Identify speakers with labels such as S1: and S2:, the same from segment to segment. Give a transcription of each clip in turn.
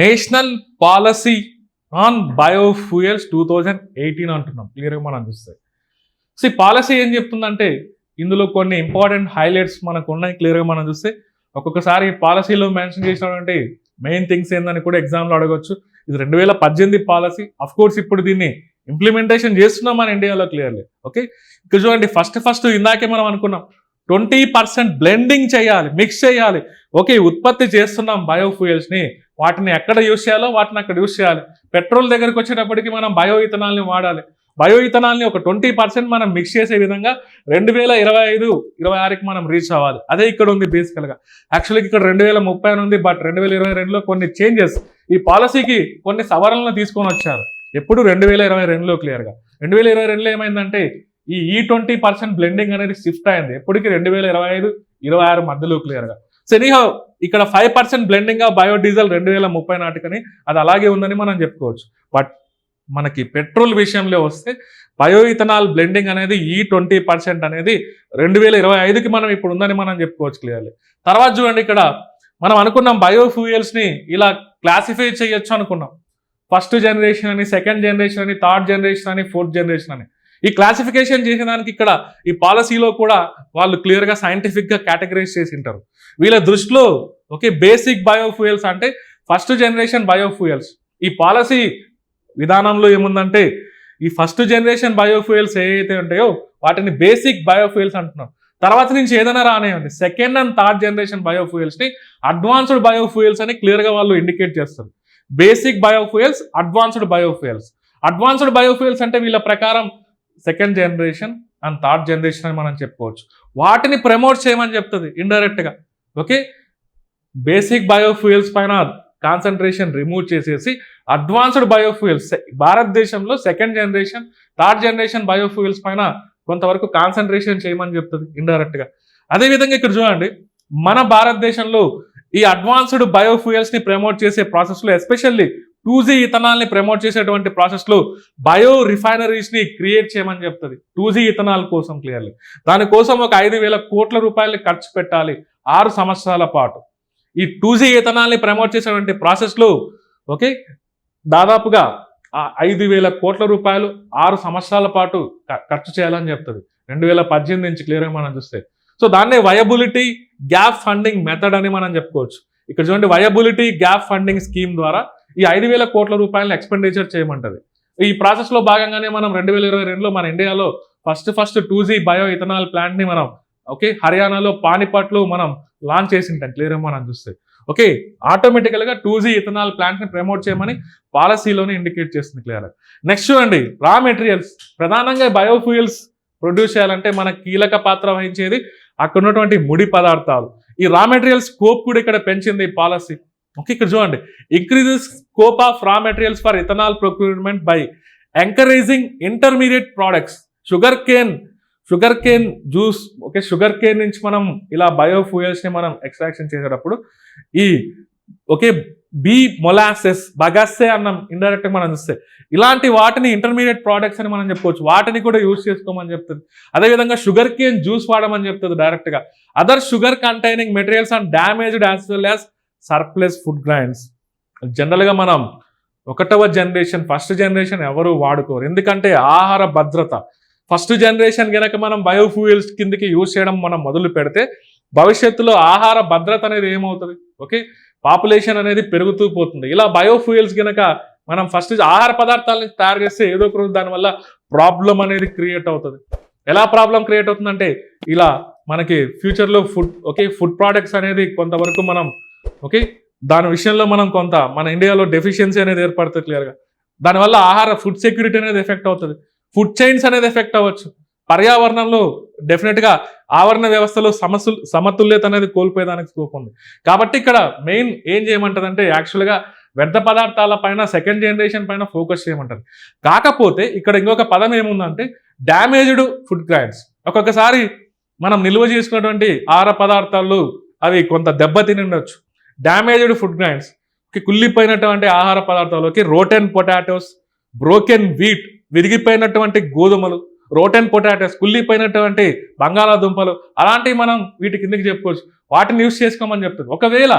S1: National policy on biofuels two thousand eighteen అంటున్నాం. క్లియర్గా మనం చూస్తే. సో ఈ పాలసీ ఏం చెప్తుందంటే ఇందులో కొన్ని ఇంపార్టెంట్ హైలైట్స్ మనకు ఉన్నాయి క్లియర్గా మనం చూస్తే. ఒక్కొక్కసారి పాలసీలో మెన్షన్ చేసినటువంటి మెయిన్ థింగ్స్ ఏందని కూడా ఎగ్జామ్లో అడగవచ్చు ఇది రెండు వేల పద్దెనిమిది పాలసీ. అఫ్ కోర్స్ ఇప్పుడు దీన్ని ఇంప్లిమెంటేషన్ చేస్తున్నాం మన ఇండియాలో క్లియర్లీ ఓకే ఇక్కడ చూడండి ఫస్ట్ ఫస్ట్ ఇందాకే మనం అనుకున్నాం. ట్వంటీ పర్సెంట్ బ్లెండింగ్ చేయాలి మిక్స్ చేయాలి. ఓకే ఉత్పత్తి చేస్తున్నాం బయోఫ్యూయల్స్ని. వాటిని ఎక్కడ యూస్ చేయాలో వాటిని అక్కడ యూస్ చేయాలి. పెట్రోల్ దగ్గరికి వచ్చేటప్పటికి మనం బయో ఇథనాల్ని వాడాలి. బయో ఇథనాల్ని ఒక ట్వంటీ పర్సెంట్ మనం మిక్స్ చేసే విధంగా రెండు వేల ఇరవై ఐదు ఇరవై ఆరుకి మనం రీచ్ అవ్వాలి. అదే ఇక్కడ ఉంది బేసికల్గా యాక్చువల్గా ఇక్కడ రెండు వేల ముప్పై ఉంది బట్ రెండు వేల ఇరవై రెండులో కొన్ని చేంజెస్ ఈ పాలసీకి కొన్ని సవరణలు తీసుకొని వచ్చారు. ఎప్పుడు రెండు వేల ఇరవై రెండులో క్లియర్గా రెండు వేల ఇరవై రెండులో ఏమైందంటే ఈ e ఈ ట్వంటీ పర్సెంట్ బ్లెండింగ్ అనేది షిఫ్ట్ అయింది. ఎప్పటికీ రెండు వేల ఇరవై ఐదు ఇరవై ఆరు మధ్యలో క్లియర్గా సో ఇక్కడ five percent blending of biodiesel రెండు వేల ముప్పై నాటికని అది అలాగే ఉందని మనం చెప్పుకోవచ్చు. బట్ మనకి పెట్రోల్ విషయంలో వస్తే బయో ఇథనాల్ బ్లెండింగ్ అనేది ఈ ట్వంటీ పర్సెంట్ అనేది రెండు వేల ఇరవై ఐదుకి మనం ఇప్పుడు ఉందని మనం చెప్పుకోవచ్చు క్లియర్లీ తర్వాత చూడండి ఇక్కడ మనం అనుకున్నాం బయోఫ్యూయల్స్ని ఇలా క్లాసిఫై చేయొచ్చు అనుకున్నాం. ఫస్ట్ జనరేషన్ అని సెకండ్ జనరేషన్ అని థర్డ్ జనరేషన్ అని ఫోర్త్ జనరేషన్ అని. ఈ క్లాసిఫికేషన్ చేసేదానికి ఇక్కడ ఈ పాలసీలో కూడా వాళ్ళు క్లియర్గా సైంటిఫిక్గా కేటగరైజ్ చేసి ఉంటారు. వీళ్ళ దృష్టిలో ఓకే బేసిక్ బయోఫ్యూయల్స్ అంటే ఫస్ట్ జనరేషన్ బయోఫ్యూయల్స్ ఈ పాలసీ విధానంలో ఏముందంటే ఈ ఫస్ట్ జనరేషన్ బయోఫ్యూయల్స్ ఏవైతే ఉంటాయో వాటిని బేసిక్ బయోఫ్యూయల్స్ అంటున్నాం. తర్వాత నుంచి ఏదైనా రానివ్వండి. సెకండ్ అండ్ థర్డ్ జనరేషన్ బయోఫ్యూయల్స్ని అడ్వాన్స్డ్ బయోఫ్యూయల్స్ అని క్లియర్గా వాళ్ళు ఇండికేట్ చేస్తారు. Basic biofuels advanced biofuels advanced biofuels అంటే వీళ్ళ ప్రకారం second generation and third generation అని మనం చెప్పుకోవచ్చు. వాటిని ప్రమోట్ చేయమని చెప్తుంది ఇండైరెక్ట్గా ఓకే బేసిక్ బయోఫ్యూయల్స్ పైన కాన్సన్ట్రేషన్ రిమూవ్ చేసేసి అడ్వాన్స్డ్ బయోఫ్యూయల్స్ భారతదేశంలో second generation third generation biofuels పైన కొంతవరకు కాన్సన్ట్రేషన్ చేయమని చెప్తుంది ఇండైరెక్ట్గా అదేవిధంగా ఇక్కడ చూడండి మన భారతదేశంలో ఈ అడ్వాన్స్డ్ బయోఫ్యూయల్స్ని ప్రమోట్ చేసే ప్రాసెస్లో ఎస్పెషల్లీ టూ జీ ఇథనాల్ని ప్రమోట్ చేసేటువంటి ప్రాసెస్లో బయో రిఫైనరీస్ని క్రియేట్ చేయమని చెప్తుంది. టూ జీ ఇథనాల్ కోసం క్లియర్లీ దానికోసం ఒక ఐదు వేల కోట్ల రూపాయలు ఖర్చు పెట్టాలి. ఆరు సంవత్సరాల పాటు. ఈ టూ జీ ఇథనాల్ని ప్రమోట్ చేసేటువంటి ప్రాసెస్లో ఓకే దాదాపుగా ఐదు వేల కోట్ల రూపాయలు ఆరు సంవత్సరాల పాటు ఖర్చు చేయాలని చెప్తుంది రెండు వేల పద్దెనిమిది నుంచి క్లియర్గా మనం చూస్తే. సో దాన్నే వయబులిటీ గ్యాప్ ఫండింగ్ మెథడ్ అని మనం చెప్పుకోవచ్చు. ఇక్కడ చూడండి వయబులిటీ గ్యాప్ ఫండింగ్ స్కీమ్ ద్వారా ఈ ఐదు వేల కోట్ల రూపాయలను ఎక్స్పెండిచర్ చేయమంటది. ఈ ప్రాసెస్లో భాగంగానే మనం రెండు వేల ఇరవై రెండులో మన ఇండియాలో first first two G bio ethanol ప్లాంట్ని మనం ఓకే హర్యానాలో పానిపట్లో మనం లాంచ్ చేసింటాం క్లియర్ మనం చూస్తే. ఓకే ఆటోమేటికల్గా టూ జీ ఇథనాల్ ప్లాంట్ని ప్రమోట్ చేయమని పాలసీలోనే ఇండికేట్ చేస్తుంది క్లియర్ నెక్స్ట్ చూడండి. రా మెటీరియల్స్ ప్రధానంగా బయోఫ్యూయల్స్ ప్రొడ్యూస్ చేయాలంటే మన కీలక పాత్ర వహించేది అక్కడ ఉన్నటువంటి ముడి పదార్థాలు. ఈ రా మెటీరియల్ స్కోప్ కూడా ఇక్కడ పెంచింది ఈ పాలసీ ఓకే ఇక్కడ చూడండి. Increases scope of raw materials for ethanol procurement by encouraging intermediate products sugar cane sugar cane juice okay sugar cane నుంచి మనం ఇలా బయోఫ్యూయల్స్ని మనం ఎక్స్ట్రాక్షన్ చేసేటప్పుడు ఈ ఓకే బీ మొలాసెస్ బగాసే అన్నం ఇండైరెక్ట్గా మనం చూస్తే ఇలాంటి వాటిని ఇంటర్మీడియట్ ప్రోడక్ట్స్ అని మనం చెప్పుకోవచ్చు. వాటిని కూడా యూజ్ చేసుకోమని చెప్తుంది. అదేవిధంగా షుగర్ కేన్ జ్యూస్ వాడమని చెప్తుంది డైరెక్ట్గా other sugar containing materials and damaged as well as food grains జనరల్గా మనం ఒకటవ జనరేషన్ ఫస్ట్ జనరేషన్ ఎవరు వాడుకోరు. ఎందుకంటే ఆహార భద్రత ఫస్ట్ జనరేషన్ కనుక మనం బయోఫ్యూయల్స్ కిందకి యూజ్ చేయడం మనం మొదలు పెడితే భవిష్యత్తులో ఆహార భద్రత అనేది ఏమవుతుంది? ఓకే? పాపులేషన్ అనేది పెరుగుతూ పోతుంది. ఇలా బయోఫ్యూయల్స్ కనుక మనం ఫస్ట్ ఆహార పదార్థాలని తయారు చేస్తే ఏదో ఒక రోజు దానివల్ల ప్రాబ్లం అనేది క్రియేట్ అవుతుంది. ఎలా ప్రాబ్లం క్రియేట్ అవుతుందంటే ఇలా మనకి ఫ్యూచర్లో ఫుడ్ ఓకే? ఫుడ్ ప్రోడక్ట్స్ అనేది కొంతవరకు మనం ఓకే? దాని విషయంలో మనం కొంత మన ఇండియాలో డెఫిషియన్సీ అనేది ఏర్పడుతుంది క్లియర్గా. దానివల్ల ఆహార ఫుడ్ సెక్యూరిటీ అనేది ఎఫెక్ట్ అవుతుంది. ఫుడ్ చైన్స్ అనేది ఎఫెక్ట్ అవ్వచ్చు. పర్యావరణంలో డెఫినెట్గా ఆవరణ వ్యవస్థలో సమస్య సమతుల్యత అనేది కోల్పోయేదానికి స్కోప్ ఉంది. కాబట్టి ఇక్కడ మెయిన్ ఏం చేయమంటదంటే యాక్చువల్గా వ్యర్థ పదార్థాల పైన సెకండ్ జనరేషన్ పైన ఫోకస్ చేయమంటారు కాకపోతే ఇక్కడ ఇంకొక పదం ఏముందంటే డ్యామేజ్డ్ ఫుడ్ గ్రైన్స్ ఒక్కొక్కసారి మనం నిల్వ చేసుకున్నటువంటి ఆహార పదార్థాలు అవి కొంత దెబ్బతిని ఉండొచ్చు. డ్యామేజ్డ్ ఫుడ్ గ్రైన్స్ కుళ్ళిపోయినటువంటి ఆహార పదార్థాలకి రోటెన్ పొటాటోస్ బ్రోకెన్ వీట్ విరిగిపోయినటువంటి గోధుమలు రోటెన్ పొటాటోస్ కుళ్ళిపోయినటువంటి బంగాళాదుంపలు అలాంటివి మనం వీటి కిందకి చెప్పుకోవచ్చు. వాటిని యూస్ చేసుకోమని చెప్తుంది. ఒకవేళ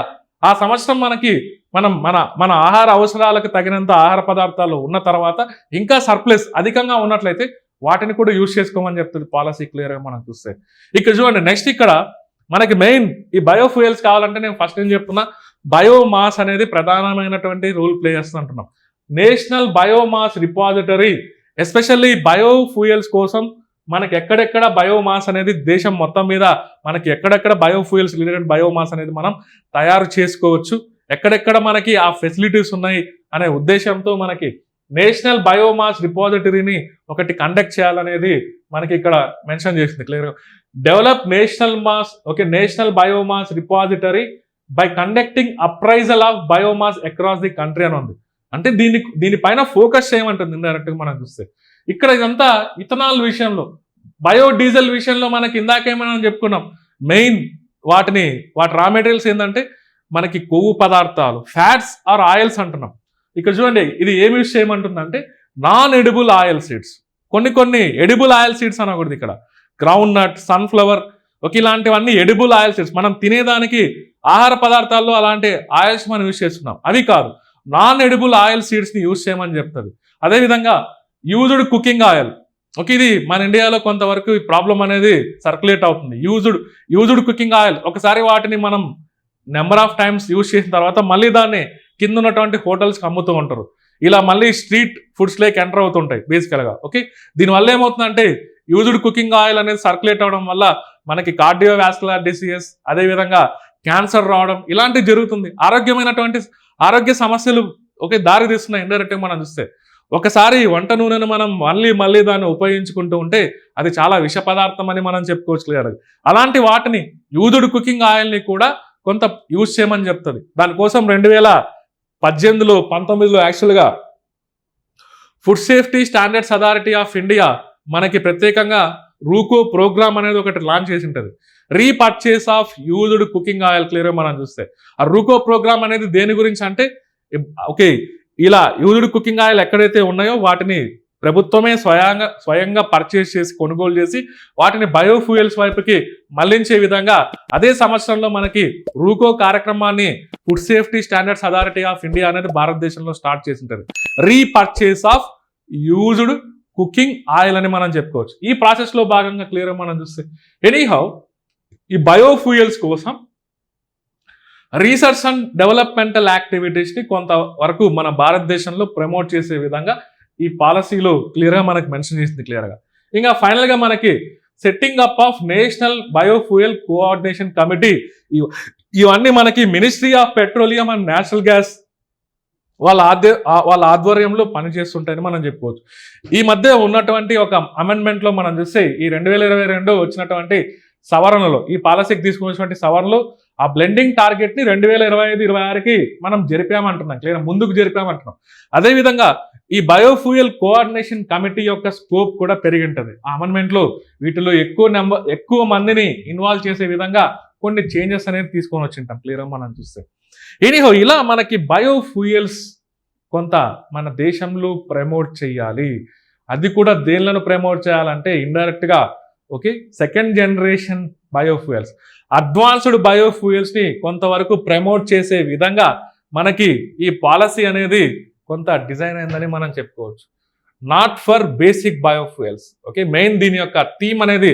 S1: ఆ సంవత్సరం మనకి మనం మన మన ఆహార అవసరాలకు తగినంత ఆహార పదార్థాలు ఉన్న తర్వాత ఇంకా సర్ప్లస్ అధికంగా ఉన్నట్లయితే వాటిని కూడా యూజ్ చేసుకోమని చెప్తుంది పాలసీ క్లియర్గా మనం చూస్తే. ఇక్కడ చూడండి నెక్స్ట్ ఇక్కడ మనకి మెయిన్ ఈ బయోఫ్యూయల్స్ కావాలంటే నేను ఫస్ట్ ఏం చెప్తున్నా? బయోమాస్ అనేది ప్రధానమైనటువంటి రోల్ ప్లే చేస్తుంది అంటున్నాం national biomass repository especially biofuels కోసం మనకి ఎక్కడెక్కడ బయోమాస్ అనేది దేశం మొత్తం మీద మనకి ఎక్కడెక్కడ బయోఫ్యూయల్స్ రిలేటెడ్ బయోమాస్ అనేది మనం తయారు చేసుకోవచ్చు. ఎక్కడెక్కడ మనకి ఆ ఫెసిలిటీస్ ఉన్నాయి అనే ఉద్దేశంతో మనకి నేషనల్ బయోమాస్ రిపాజిటరీని ఒకటి కండక్ట్ చేయాలనేది మనకి ఇక్కడ మెన్షన్ చేసింది. క్లియర్గా develop national mass okay national biomass repository by conducting appraisal of biomass across the country అని ఉంది. అంటే దీని దీనిపైన ఫోకస్ చేయమంటుంది ఇండైరెక్ట్గా మనం చూస్తే. ఇక్కడ ఇదంతా ఇథనాల్ విషయంలో బయోడీజిల్ విషయంలో మనకి ఇందాకే మనం చెప్పుకున్నాం. మెయిన్ వాటిని వాటి రా మెటీరియల్స్ ఏంటంటే మనకి కొవ్వు పదార్థాలు ఫ్యాట్స్ ఆర్ ఆయిల్స్ అంటున్నాం. ఇక్కడ చూడండి ఇది ఏమి యూస్ చేయమంటుందంటే నాన్ ఎడిబుల్ ఆయిల్ సీడ్స్. కొన్ని కొన్ని ఎడిబుల్ ఆయిల్ సీడ్స్ అనకూడదు ఇక్కడ. గ్రౌండ్ నట్ సన్ఫ్లవర్ ఒక ఇలాంటివన్నీ ఎడిబుల్ ఆయిల్ సీడ్స్. మనం తినేదానికి ఆహార పదార్థాల్లో అలాంటి ఆయిల్స్ మనం యూజ్ చేస్తున్నాం. అవి కాదు. నాన్ ఎడిబుల్ ఆయిల్ సీడ్స్ని యూజ్ చేయమని చెప్తుంది. అదేవిధంగా యూజ్డ్ కుకింగ్ ఆయిల్. ఓకే ఇది మన ఇండియాలో కొంతవరకు ఈ ప్రాబ్లం అనేది సర్క్యులేట్ అవుతుంది. Used used cooking oil. ఒకసారి వాటిని మనం నెంబర్ ఆఫ్ టైమ్స్ యూజ్ చేసిన తర్వాత మళ్ళీ దాన్ని కింద ఉన్నటువంటి హోటల్స్కి అమ్ముతూ ఉంటారు. ఇలా మళ్ళీ స్ట్రీట్ ఫుడ్స్ లేక్ ఎంటర్ అవుతుంటాయి బేసికల్గా. ఓకే దీనివల్ల ఏమవుతుందంటే యూజ్డ్ కుకింగ్ ఆయిల్ అనేది సర్క్యులేట్ అవడం వల్ల మనకి కార్డియో వ్యాస్కులర్ డిసీజెస్ అదేవిధంగా క్యాన్సర్ రావడం ఇలాంటివి జరుగుతుంది. ఆరోగ్యమైనటువంటి ఆరోగ్య సమస్యలు ఒకే దారి తీస్తున్నాయి. ఇండైరెక్ట్గా మనం చూస్తే ఒకసారి వంట నూనెను మనం మళ్ళీ మళ్ళీ దాన్ని ఉపయోగించుకుంటూ ఉంటే అది చాలా విష పదార్థం అని మనం చెప్పుకోవచ్చు కదా అలాంటి వాటిని యూదుడు కుకింగ్ ఆయిల్ని కూడా కొంత యూజ్ చేయమని చెప్తుంది. దానికోసం రెండు వేల పద్దెనిమిదిలో పంతొమ్మిదిలో యాక్చువల్గా food safety standards authority of India మనకి ప్రత్యేకంగా రూకో ప్రోగ్రామ్ అనేది ఒకటి లాంచ్ చేసి ఉంటుంది. Repurchase of used cooking oil clear మనం చూస్తే. ఆ రూకో ప్రోగ్రామ్ అనేది దేని గురించి అంటే ఓకే ఇలా యూజ్డ్ కుకింగ్ ఆయిల్ ఎక్కడైతే ఉన్నాయో వాటిని ప్రభుత్వమే స్వయంగా స్వయంగా పర్చేస్ చేసి కొనుగోలు చేసి వాటిని బయోఫ్యూయల్స్ వైపుకి మళ్ళించే విధంగా అదే సంవత్సరంలో మనకి రూకో కార్యక్రమాన్ని food safety standards authority of India అనేది భారతదేశంలో స్టార్ట్ చేసి repurchase of used cooking oil అని మనం చెప్పుకోవచ్చు. ఈ ప్రాసెస్లో భాగంగా క్లియర్గా మనం చూస్తే ఎనీహౌ ఈ బయోఫ్యూయల్స్ కోసం రీసెర్చ్ అండ్ డెవలప్మెంటల్ యాక్టివిటీస్ని కొంతవరకు మన భారతదేశంలో ప్రమోట్ చేసే విధంగా ఈ పాలసీలో క్లియర్గా మనకి మెన్షన్ చేసింది క్లియర్గా ఇంకా ఫైనల్గా మనకి setting up of national biofuel coordination committee ఇవన్నీ మనకి ministry of petroleum and natural gas వాళ్ళ ఆధ్య వాళ్ళ ఆధ్వర్యంలో పనిచేస్తుంటాయని మనం చెప్పుకోవచ్చు. ఈ మధ్య ఉన్నటువంటి ఒక అమెండ్మెంట్లో మనం చూస్తే ఈ రెండు వేల ఇరవై రెండు వచ్చినటువంటి సవరణలో ఈ పాలసీకి తీసుకున్నటువంటి సవరణలు ఆ బ్లెండింగ్ టార్గెట్ని రెండు వేల ఇరవై ఐదు ఇరవై ఆరుకి మనం జరిపామంటున్నాం లేదా ముందుకు జరిపామంటున్నాం. అదేవిధంగా ఈ బయోఫ్యూయల్ కోఆర్డినేషన్ కమిటీ యొక్క స్కోప్ కూడా పెరిగి ఉంటుంది ఆ అమెండ్మెంట్లో వీటిలో ఎక్కువ నెంబర్ ఎక్కువ మందిని ఇన్వాల్వ్ చేసే విధంగా కొన్ని చేంజెస్ అనేది తీసుకొని వచ్చింటాం క్లియర్గా మనం చూస్తే. ఎనీహో ఇలా మనకి బయోఫ్యూయల్స్ కొంత మన దేశంలో ప్రమోట్ చేయాలి. అది కూడా దేనిలను ప్రమోట్ చేయాలంటే ఇండైరెక్ట్గా okay second generation biofuels advanced బయోఫ్యూయల్స్ని కొంతవరకు ప్రమోట్ చేసే విధంగా మనకి ఈ పాలసీ అనేది కొంత డిజైన్ అయిందని మనం చెప్పుకోవచ్చు. Not for basic biofuels okay main దీని యొక్క థీమ్ అనేది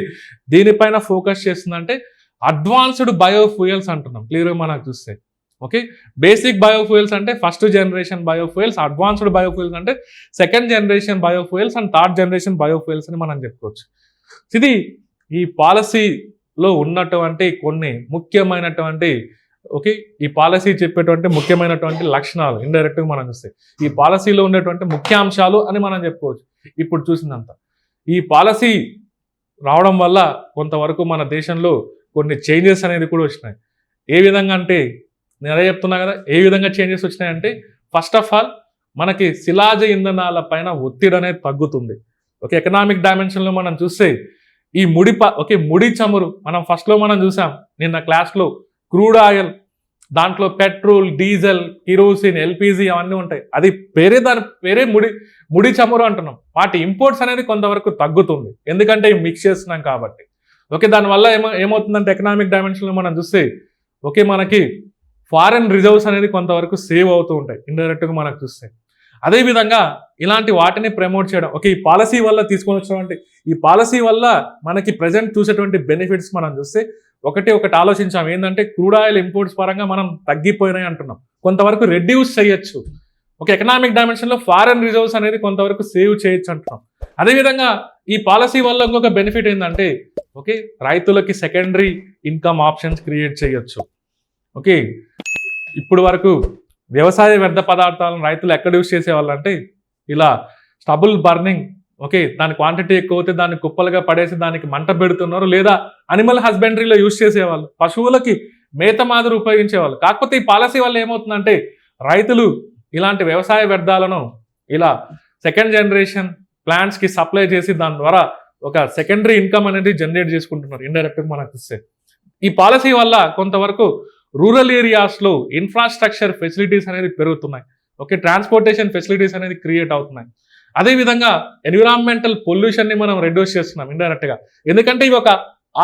S1: దీనిపైన ఫోకస్ చేస్తుందంటే అడ్వాన్స్డ్ బయోఫ్యూయల్స్ అంటున్నాం. క్లియర్గా మనకు చూస్తే. ఓకే బేసిక్ బయోఫ్యూయల్స్ అంటే first generation biofuels advanced biofuels అంటే second generation biofuels and third generation biofuels అని మనం చెప్పుకోవచ్చు. ఇది ఈ పాలసీలో ఉన్నటువంటి కొన్ని ముఖ్యమైనటువంటి ఓకే ఈ పాలసీ చెప్పేటువంటి ముఖ్యమైనటువంటి లక్షణాలు ఇండైరెక్ట్గా మనం చూస్తే. ఈ పాలసీలో ఉండేటువంటి ముఖ్యాంశాలు అని మనం చెప్పుకోవచ్చు. ఇప్పుడు చూసినంత. ఈ పాలసీ రావడం వల్ల కొంతవరకు మన దేశంలో కొన్ని చేంజెస్ అనేది కూడా వచ్చినాయి. ఏ విధంగా అంటే నేను అదే చెప్తున్నా కదా ఏ విధంగా చేంజెస్ వచ్చినాయంటే ఫస్ట్ ఆఫ్ ఆల్ మనకి శిలాజ ఇంధనాల పైన ఒత్తిడి అనేది తగ్గుతుంది. ఒక ఎకనామిక్ డైమెన్షన్లో మనం చూస్తే ఈ ముడి ప ఓకే ముడి చమురు మనం ఫస్ట్లో మనం చూసాం నిన్న క్లాస్లో క్రూడ్ ఆయిల్ దాంట్లో పెట్రోల్ డీజిల్ కిరోసిన్ ఎల్పిజి అవన్నీ ఉంటాయి. అది పేరే దాని పేరే ముడి ముడి చమురు అంటున్నాం. వాటి ఇంపోర్ట్స్ అనేది కొంతవరకు తగ్గుతుంది. ఎందుకంటే మిక్స్ చేస్తున్నాం కాబట్టి. ఓకే దానివల్ల ఏమో ఏమవుతుందంటే ఎకనామిక్ డైమెన్షన్లో మనం చూస్తే ఓకే మనకి ఫారెన్ రిజర్వ్స్ అనేది కొంతవరకు సేవ్ అవుతూ ఉంటాయి. ఇండైరెక్ట్గా మనకు చూస్తే. అదేవిధంగా ఇలాంటి వాటిని ప్రమోట్ చేయడం. ఓకే ఈ పాలసీ వల్ల తీసుకొని వచ్చినటువంటి ఈ పాలసీ వల్ల మనకి ప్రజెంట్ చూసేటువంటి బెనిఫిట్స్ మనం చూస్తే ఒకటి ఒకటి ఆలోచించాం. ఏంటంటే క్రూడ్ ఆయిల్ ఇంపోర్ట్స్ పరంగా మనం తగ్గిపోయినాయి అంటున్నాం. కొంతవరకు రెడ్యూస్ చేయొచ్చు. ఒక ఎకనామిక్ డైమెన్షన్లో ఫారెన్ రిజర్వ్స్ అనేది కొంతవరకు సేవ్ చేయొచ్చు అంటున్నాం. అదేవిధంగా ఈ పాలసీ వల్ల ఇంకొక బెనిఫిట్ ఏంటంటే ఓకే రైతులకి సెకండరీ ఇన్కమ్ ఆప్షన్స్ క్రియేట్ చేయొచ్చు. ఓకే ఇప్పుడు వరకు వ్యవసాయ వ్యర్థ పదార్థాలను రైతులు ఎక్కడ యూస్ చేసేవాళ్ళు అంటే ఇలా స్టబుల్ బర్నింగ్ ఓకే దాని క్వాంటిటీ ఎక్కువ అయితే దాన్ని కుప్పలుగా పడేసి దానికి మంట పెడుతున్నారు లేదా అనిమల్ హస్బెండరీలో యూస్ చేసేవాళ్ళు పశువులకి మేత మాదిరి ఉపయోగించేవాళ్ళు. కాకపోతే ఈ పాలసీ వల్ల ఏమవుతుందంటే రైతులు ఇలాంటి వ్యవసాయ వ్యర్థాలను ఇలా సెకండ్ జనరేషన్ ప్లాంట్స్కి సప్లై చేసి దాని ద్వారా ఒక సెకండరీ ఇన్కమ్ అనేది జనరేట్ చేసుకుంటున్నారు ఇండైరెక్ట్గా మనకు ఇస్తే. ఈ పాలసీ వల్ల కొంతవరకు రూరల్ ఏరియాస్లో ఇన్ఫ్రాస్ట్రక్చర్ ఫెసిలిటీస్ అనేది పెరుగుతున్నాయి. ఓకే ట్రాన్స్పోర్టేషన్ ఫెసిలిటీస్ అనేది క్రియేట్ అవుతున్నాయి. అదేవిధంగా ఎన్విరాన్మెంటల్ పొల్యూషన్ని మనం రెడ్యూస్ చేస్తున్నాం ఇండైరెక్ట్గా. ఎందుకంటే ఇవి ఒక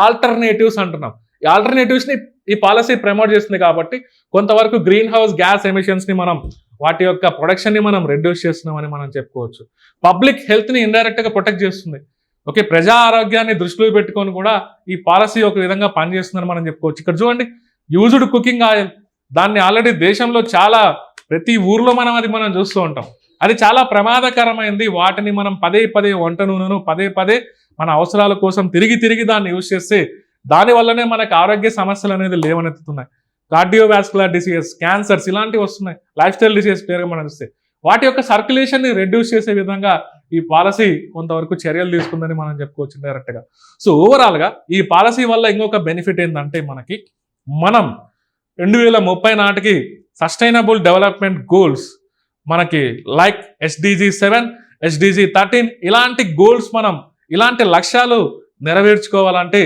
S1: ఆల్టర్నేటివ్స్ అంటున్నాం. ఈ ఆల్టర్నేటివ్స్ని ఈ పాలసీ ప్రమోట్ చేస్తుంది కాబట్టి కొంతవరకు గ్రీన్ హౌస్ గ్యాస్ ఎమిషన్స్ని మనం వాటి యొక్క ప్రొడక్షన్ని మనం రెడ్యూస్ చేస్తున్నామని మనం చెప్పుకోవచ్చు. పబ్లిక్ హెల్త్ని ఇండైరెక్ట్గా ప్రొటెక్ట్ చేస్తుంది. ఓకే ప్రజా ఆరోగ్యాన్ని దృష్టిలో పెట్టుకొని కూడా ఈ పాలసీ ఒక విధంగా పనిచేస్తుందని మనం చెప్పుకోవచ్చు. ఇక్కడ చూడండి యూజ్డ్ కుకింగ్ ఆయిల్. దాన్ని ఆల్రెడీ దేశంలో చాలా ప్రతి ఊర్లో మనం అది మనం చూస్తూ ఉంటాం. అది చాలా ప్రమాదకరమైంది. వాటిని మనం పదే పదే వంట నూనెను పదే పదే మన అవసరాల కోసం తిరిగి తిరిగి దాన్ని యూజ్ చేస్తే దానివల్లనే మనకు ఆరోగ్య సమస్యలు అనేది లేవనెత్తుతున్నాయి. కార్డియోవాస్కులర్ డిసీజెస్ క్యాన్సర్స్ ఇలాంటివి వస్తున్నాయి. లైఫ్ స్టైల్ డిసీజెస్ క్లియర్గా మనం చూస్తే. వాటి యొక్క సర్క్యులేషన్ని రెడ్యూస్ చేసే విధంగా ఈ పాలసీ కొంతవరకు చర్యలు తీసుకుందని మనం చెప్పుకోవచ్చు డైరెక్ట్గా సో ఓవరాల్గా ఈ పాలసీ వల్ల ఇంకొక బెనిఫిట్ ఏంటంటే మనకి మనం రెండు వేల ముప్పై నాటికి సస్టైనబుల్ డెవలప్మెంట్ గోల్స్ మనకి like SDG seven SDG thirteen ఇలాంటి గోల్స్ మనం ఇలాంటి లక్ష్యాలు నెరవేర్చుకోవాలంటే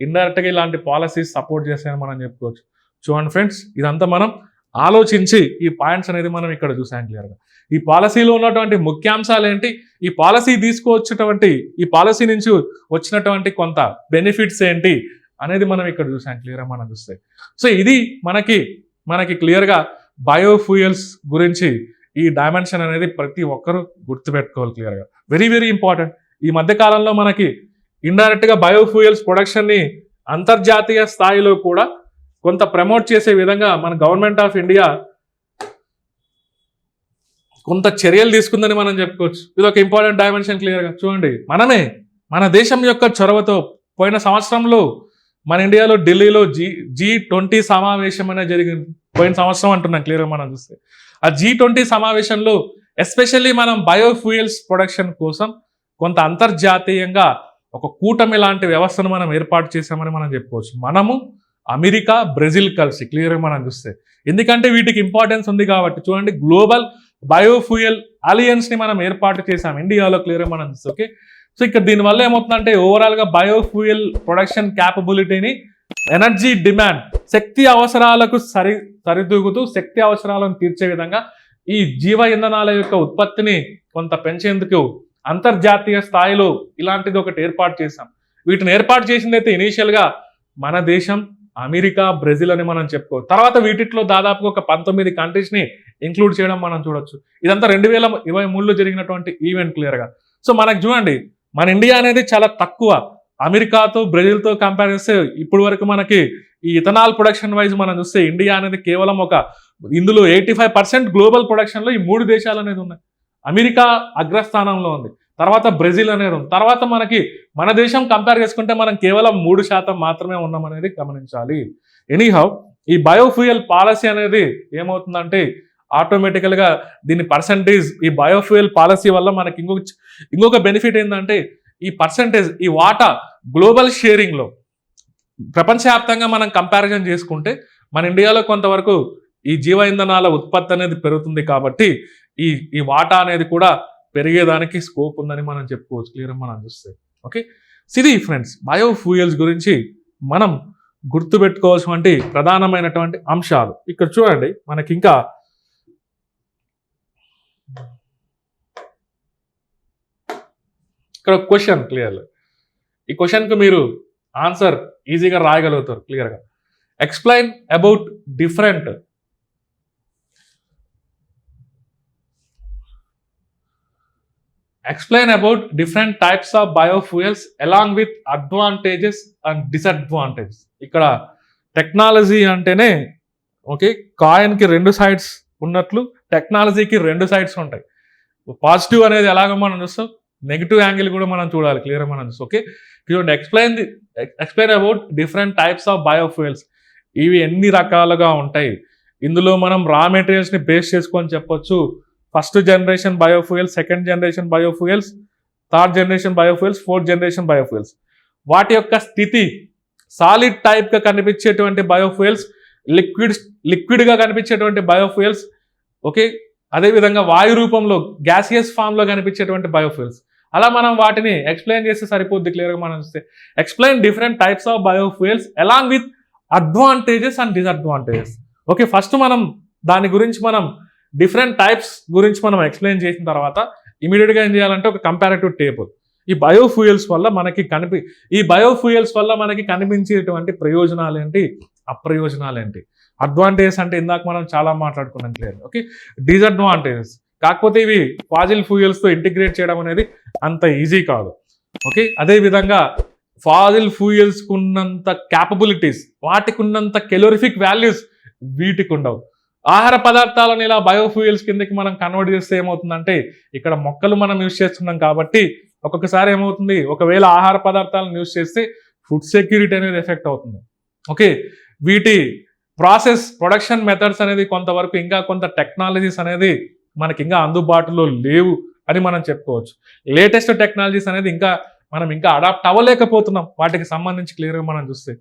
S1: ఇండైరెక్ట్గా ఇలాంటి పాలసీస్ సపోర్ట్ చేస్తాయని మనం చెప్పుకోవచ్చు. చూడండి ఫ్రెండ్స్ ఇదంతా మనం ఆలోచించి ఈ పాయింట్స్ అనేది మనం ఇక్కడ చూసాం క్లియర్గా ఈ పాలసీలో ఉన్నటువంటి ముఖ్యాంశాలు ఏంటి? ఈ పాలసీ తీసుకువచ్చినటువంటి ఈ పాలసీ నుంచి వచ్చినటువంటి కొంత బెనిఫిట్స్ ఏంటి? అనేది మనం ఇక్కడ చూసాం క్లియర్గా మనం చూస్తే. సో ఇది మనకి మనకి క్లియర్గా బయోఫ్యూయల్స్ గురించి ఈ డైమెన్షన్ అనేది ప్రతి ఒక్కరూ గుర్తుపెట్టుకోవాలి క్లియర్గా వెరీ వెరీ ఇంపార్టెంట్ ఈ మధ్య కాలంలో మనకి ఇండైరెక్ట్గా బయోఫ్యూయల్స్ ప్రొడక్షన్ని అంతర్జాతీయ స్థాయిలో కూడా కొంత ప్రమోట్ చేసే విధంగా మన గవర్నమెంట్ ఆఫ్ ఇండియా కొంత చర్యలు తీసుకుందని మనం చెప్పుకోవచ్చు. ఇది ఒక ఇంపార్టెంట్ డైమెన్షన్ క్లియర్గా చూడండి మనమే మన దేశం యొక్క చొరవతో పోయిన సంవత్సరంలో మన ఇండియాలో ఢిల్లీలో జీ జీ ట్వంటీ సమావేశం అనేది జరిగింది పోయిన సంవత్సరం అంటున్నాం క్లియర్గా మనం చూస్తే. ఆ జీ ట్వంటీ సమావేశంలో ఎస్పెషల్లీ మనం బయోఫ్యూయల్స్ ప్రొడక్షన్ కోసం కొంత అంతర్జాతీయంగా ఒక కూటమి లాంటి వ్యవస్థను మనం ఏర్పాటు చేశామని మనం చెప్పుకోవచ్చు. మనము అమెరికా బ్రెజిల్ కలిసి క్లియర్గా మనం చూస్తే. ఎందుకంటే వీటికి ఇంపార్టెన్స్ ఉంది కాబట్టి చూడండి గ్లోబల్ బయోఫ్యూయల్ అలియన్స్ని మనం ఏర్పాటు చేసాం ఇండియాలో క్లియర్గా మనం చూస్తే ఓకే సో ఇక్కడ దీనివల్ల ఏమవుతుందంటే ఓవరాల్గా బయోఫ్యూయల్ ప్రొడక్షన్ క్యాపబిలిటీని ఎనర్జీ డిమాండ్ శక్తి అవసరాలకు సరి సరిదూగుతూ శక్తి అవసరాలను తీర్చే విధంగా ఈ జీవ ఇంధనాల యొక్క ఉత్పత్తిని కొంత పెంచేందుకు అంతర్జాతీయ స్థాయిలో ఇలాంటిది ఒకటి ఏర్పాటు చేశాం. వీటిని ఏర్పాటు చేసింది అయితే ఇనీషియల్గా మన దేశం అమెరికా బ్రెజిల్ అని మనం చెప్పుకోవచ్చు. తర్వాత వీటిలో దాదాపుగా ఒక పంతొమ్మిది కంట్రీస్ని ఇంక్లూడ్ చేయడం మనం చూడొచ్చు. ఇదంతా రెండు వేల ఇరవై మూడులో జరిగినటువంటి ఈవెంట్ క్లియర్గా సో మనకు చూడండి మన ఇండియా అనేది చాలా తక్కువ. అమెరికాతో బ్రెజిల్తో కంపేర్ చేస్తే ఇప్పుడు వరకు మనకి ఈ ఇథనాల్ ప్రొడక్షన్ వైజ్ మనం చూస్తే ఇండియా అనేది కేవలం ఒక ఇందులో ఎయిటీ ఫైవ్ పర్సెంట్ గ్లోబల్ ప్రొడక్షన్లో ఈ మూడు దేశాలు అనేది ఉన్నాయి. అమెరికా అగ్రస్థానంలో ఉంది. తర్వాత బ్రెజిల్ అనేది ఉంది. తర్వాత మనకి మన దేశం కంపేర్ చేసుకుంటే మనం కేవలం మూడు శాతం మాత్రమే ఉన్నాం అనేది గమనించాలి. ఎనీహౌ ఈ బయోఫ్యూయల్ పాలసీ అనేది ఏమవుతుందంటే ఆటోమేటికల్గా దీని పర్సంటేజ్ ఈ బయోఫ్యూయల్ పాలసీ వల్ల మనకి ఇంకొక ఇంకొక బెనిఫిట్ ఏంటంటే ఈ పర్సంటేజ్ ఈ వాటా గ్లోబల్ షేరింగ్లో ప్రపంచవ్యాప్తంగా మనం కంపారిజన్ చేసుకుంటే మన ఇండియాలో కొంతవరకు ఈ జీవ ఇంధనాల ఉత్పత్తి అనేది పెరుగుతుంది కాబట్టి ఈ ఈ వాటా అనేది కూడా పెరిగేదానికి స్కోప్ ఉందని మనం చెప్పుకోవచ్చు. క్లియర్ మనం చూస్తే. ఓకే? సిది ఫ్రెండ్స్ బయోఫ్యూయల్స్ గురించి మనం గుర్తుపెట్టుకోవాల్సినటువంటి ప్రధానమైనటువంటి అంశాలు. ఇక్కడ చూడండి మనకి ఇంకా ఇక్కడ క్వశ్చన్ క్లియర్ ఈ క్వశ్చన్కి మీరు ఆన్సర్ ఈజీగా రాయగలుగుతారు క్లియర్గా explain about different explain about different types of biofuels along with advantages and disadvantages ఇక్కడ టెక్నాలజీ అంటేనే ఓకే కాయిన్కి రెండు సైడ్స్ ఉన్నట్లు టెక్నాలజీకి రెండు సైడ్స్ ఉంటాయి. పాజిటివ్ అనేది ఎలాగో మనం చూస్తాం నెగిటివ్ యాంగిల్ కూడా మనం చూడాలి క్లియర్ మనం okay you explain the explain about different types of biofuels ఇవి ఎన్ని రకాలుగా ఉంటాయి? ఇందులో మనం రా మెటీరియల్స్ని బేస్ చేసుకొని చెప్పొచ్చు. First generation biofuels second generation biofuels third generation biofuels fourth generation biofuels వాటి యొక్క స్థితి సాలిడ్ టైప్గా కనిపించేటువంటి బయోఫ్యూయల్స్ లిక్విడ్ లిక్విడ్గా కనిపించేటువంటి బయోఫ్యూయల్స్ ఓకే అదేవిధంగా వాయు రూపంలో గ్యాసియస్ ఫామ్లో కనిపించేటువంటి బయోఫ్యూయల్స్ అలా మనం వాటిని ఎక్స్ప్లెయిన్ చేస్తే సరిపోద్ది క్లియర్గా మనం చూస్తే. Explain different types of biofuels along with advantages and disadvantages okay first మనం దాని గురించి మనం డిఫరెంట్ టైప్స్ గురించి మనం ఎక్స్ప్లెయిన్ చేసిన తర్వాత ఇమీడియట్గా ఏం చేయాలంటే ఒక కంపారిటివ్ టేబుల్ ఈ బయోఫ్యూయల్స్ వల్ల మనకి కనిపి ఈ బయోఫ్యూయల్స్ వల్ల మనకి కనిపించేటువంటి ప్రయోజనాలు ఏంటి? అప్రయోజనాలు ఏంటి? అడ్వాంటేజెస్ అంటే ఇందాక మనం చాలా మాట్లాడుకున్నాం క్లియర్ ఓకే డిసడ్వాంటేజెస్ కాకపోతే ఇవి ఫాజిల్ ఫ్యూయల్స్తో ఇంటిగ్రేట్ చేయడం అనేది అంత ఈజీ కాదు. ఓకే? అదేవిధంగా ఫాజిల్ ఫ్యూయల్స్కి ఉన్నంత క్యాపబిలిటీస్ వాటికి ఉన్నంత కెలోరిఫిక్ వాల్యూస్ వీటికి ఉండవు. ఆహార పదార్థాలను ఇలా బయోఫ్యూయల్స్ కిందకి మనం కన్వర్ట్ చేస్తే ఏమవుతుందంటే ఇక్కడ మొక్కలు మనం యూజ్ చేస్తున్నాం కాబట్టి ఒక్కొక్కసారి ఏమవుతుంది? ఒకవేళ ఆహార పదార్థాలను యూజ్ చేస్తే ఫుడ్ సెక్యూరిటీ అనేది ఎఫెక్ట్ అవుతుంది. ఓకే? వీటి ప్రాసెస్ ప్రొడక్షన్ మెథడ్స్ అనేది కొంతవరకు ఇంకా కొంత టెక్నాలజీస్ అనేది మనకి ఇంకా అందుబాటులో లేవు అని మనం చెప్పుకోవచ్చు. లేటెస్ట్ టెక్నాలజీస్ అనేది ఇంకా మనం ఇంకా అడాప్ట్ అవ్వలేకపోతున్నాం. వాటికి సంబంధించి క్లియర్గా మనం చూస్తే.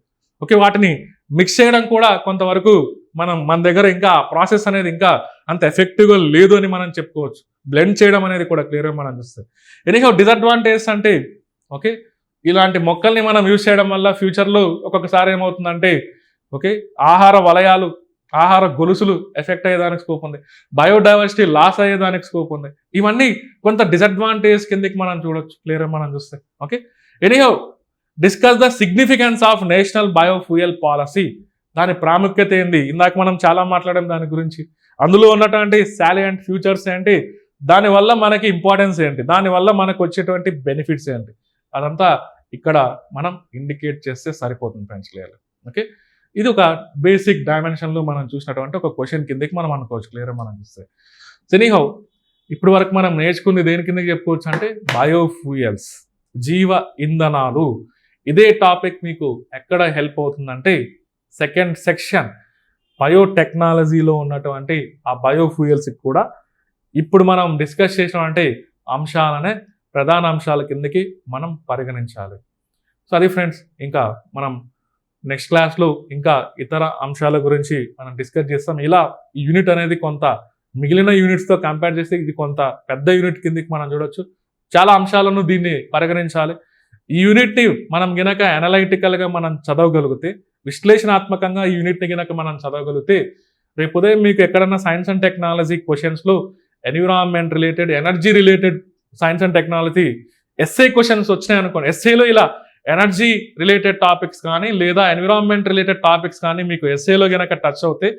S1: ఓకే వాటిని మిక్స్ చేయడం కూడా కొంతవరకు మనం మన దగ్గర ఇంకా ప్రాసెస్ అనేది ఇంకా అంత ఎఫెక్టివ్గా లేదు అని మనం చెప్పుకోవచ్చు. బ్లెండ్ చేయడం అనేది కూడా క్లియర్గా మనం చూస్తే. ఎనీహౌ డిసడ్వాంటేజెస్ అంటే ఓకే ఇలాంటి మొక్కల్ని మనం యూజ్ చేయడం వల్ల ఫ్యూచర్లో ఒక్కొక్కసారి ఏమవుతుందంటే ఓకే ఆహార వలయాలు ఆహార గొలుసులు ఎఫెక్ట్ అయ్యేదానికి స్కోప్ ఉంది. బయోడైవర్సిటీ లాస్ అయ్యేదానికి స్కోప్ ఉంది. ఇవన్నీ కొంత డిసడ్వాంటేజ్ కిందకి మనం చూడొచ్చు క్లియర్గా మనం చూస్తే. Okay anyhow discuss the significance of national biofuel policy దాని ప్రాముఖ్యత ఏంది? ఇందాక మనం చాలా మాట్లాడాం దాని గురించి. అందులో ఉన్నటువంటి శాలియంట్ ఫ్యూచర్స్ ఏంటి? దానివల్ల మనకి ఇంపార్టెన్స్ ఏంటి? దానివల్ల మనకు వచ్చేటువంటి బెనిఫిట్స్ ఏంటి? అదంతా ఇక్కడ మనం ఇండికేట్ చేస్తే సరిపోతుంది ఫ్రెండ్స్ క్లియర్ ఓకే ఇది ఒక బేసిక్ డైమెన్షన్లో మనం చూసినటువంటి ఒక క్వశ్చన్ కిందకి మనం అనుకోవచ్చు క్లియర్ మనం చూస్తే. సెనీహౌ ఇప్పుడు వరకు మనం నేర్చుకుంది దేని కిందకి చెప్పుకోవచ్చు అంటే బయోఫ్యూయల్స్ జీవ ఇంధనాలు. ఇదే టాపిక్ మీకు ఎక్కడ హెల్ప్ అవుతుందంటే సెకండ్ సెక్షన్ బయోటెక్నాలజీలో ఉన్నటువంటి ఆ బయోఫ్యూయల్స్కి కూడా ఇప్పుడు మనం డిస్కస్ చేసినటువంటి అంశాలనే ప్రధాన అంశాల కిందకి మనం పరిగణించాలి. సో ఫ్రెండ్స్ ఇంకా మనం నెక్స్ట్ క్లాస్లో ఇంకా ఇతర అంశాల గురించి మనం డిస్కస్ చేస్తాం. ఇలా ఈ యూనిట్ అనేది కొంత మిగిలిన యూనిట్స్తో కంపేర్ చేస్తే ఇది కొంత పెద్ద యూనిట్ కిందకి మనం చూడొచ్చు. చాలా అంశాలను దీన్ని పరిగణించాలి. ఈ యూనిట్ని మనం గినక అనలైటికల్గా మనం చదవగలిగితే విశ్లేషణాత్మకంగా ఈ యూనిట్ని గినక మనం చదవగలిగితే రేపు ఉదయం మీకు ఎక్కడన్నా science and technology క్వశ్చన్స్లో environment related energy related science and technology SA questions వచ్చినాయి అనుకోండి ఎస్ఏలో ఇలా ఎనర్జీ రిలేటెడ్ టాపిక్స్ కానీ లేదా ఎన్విరాన్మెంట్ రిలేటెడ్ టాపిక్స్ కానీ మీకు ఎస్ఏలో కనుక టచ్ అవుతే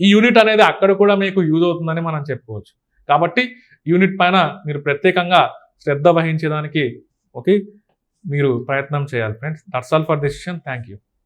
S1: ఈ యూనిట్ అనేది అక్కడ కూడా మీకు యూజ్ అవుతుందని మనం చెప్పుకోవచ్చు. కాబట్టి యూనిట్ పైన మీరు ప్రత్యేకంగా శ్రద్ధ వహించడానికి ఓకే మీరు ప్రయత్నం చేయాలి friends that's all for decision thank you